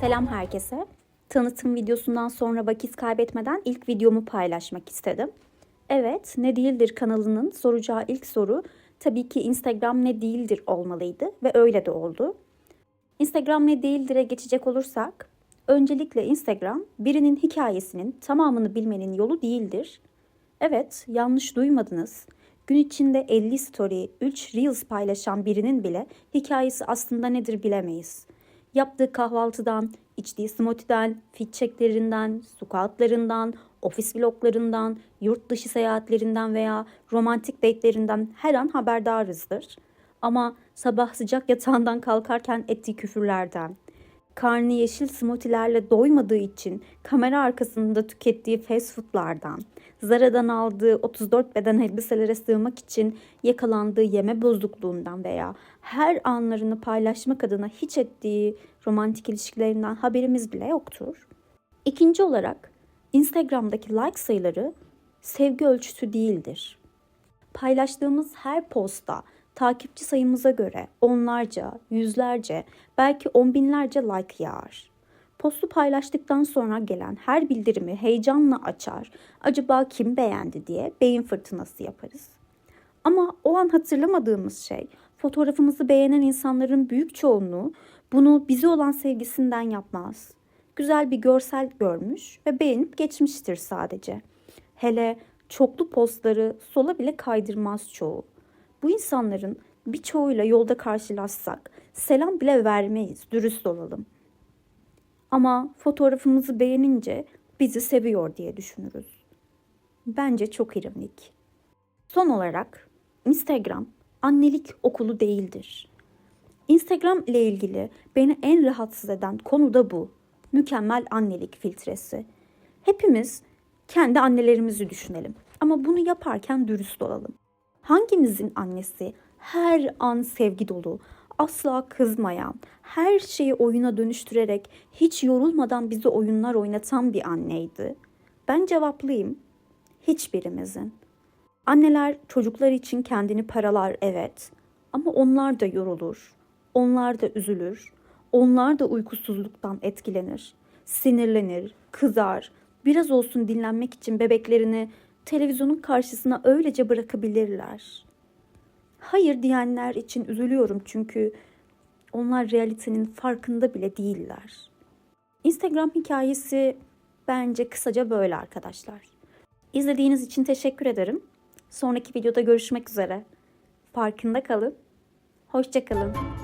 Selam herkese. Tanıtım videosundan sonra vakit kaybetmeden ilk videomu paylaşmak istedim. Evet, Ne Değildir kanalının soracağı ilk soru tabii ki Instagram ne değildir olmalıydı ve öyle de oldu. Instagram ne değildir'e geçecek olursak, öncelikle Instagram birinin hikayesinin tamamını bilmenin yolu değildir. Evet, yanlış duymadınız. Gün içinde 50 story, 3 reels paylaşan birinin bile hikayesi aslında nedir bilemeyiz. Yaptığı kahvaltıdan, içtiği smoothie'den, fit checklerinden, squatlarından, ofis vloglarından, yurt dışı seyahatlerinden veya romantik date'lerinden her an haberdarızdır. Ama sabah sıcak yatağından kalkarken ettiği küfürlerden, karnı yeşil smoothie'lerle doymadığı için kamera arkasında tükettiği fast foodlardan, Zara'dan aldığı 34 beden elbiselere sığmak için yakalandığı yeme bozukluğundan veya her anlarını paylaşmak adına hiç ettiği romantik ilişkilerinden haberimiz bile yoktur. İkinci olarak Instagram'daki like sayıları sevgi ölçüsü değildir. Paylaştığımız her posta takipçi sayımıza göre onlarca, yüzlerce, belki on binlerce like yağar. Postu paylaştıktan sonra gelen her bildirimi heyecanla açar. Acaba kim beğendi diye beyin fırtınası yaparız. Ama o an hatırlamadığımız şey fotoğrafımızı beğenen insanların büyük çoğunluğu bunu bize olan sevgisinden yapmaz. Güzel bir görsel görmüş ve beğenip geçmiştir sadece. Hele çoklu postları sola bile kaydırmaz çoğu. Bu insanların birçoğuyla yolda karşılaşsak selam bile vermeyiz, dürüst olalım. Ama fotoğrafımızı beğenince bizi seviyor diye düşünürüz. Bence çok ironik. Son olarak Instagram annelik okulu değildir. Instagram ile ilgili beni en rahatsız eden konu da bu. Mükemmel annelik filtresi. Hepimiz kendi annelerimizi düşünelim ama bunu yaparken dürüst olalım. Hangimizin annesi her an sevgi dolu, asla kızmayan, her şeyi oyuna dönüştürerek hiç yorulmadan bizi oyunlar oynatan bir anneydi? Ben cevaplayayım. Hiçbirimizin. Anneler çocuklar için kendini paralar evet ama onlar da yorulur. Onlar da üzülür. Onlar da uykusuzluktan etkilenir. Sinirlenir, kızar. Biraz olsun dinlenmek için bebeklerini televizyonun karşısına öylece bırakabilirler. Hayır diyenler için üzülüyorum çünkü onlar realitenin farkında bile değiller. Instagram hikayesi bence kısaca böyle arkadaşlar. İzlediğiniz için teşekkür ederim. Sonraki videoda görüşmek üzere. Farkında kalın. Hoşçakalın.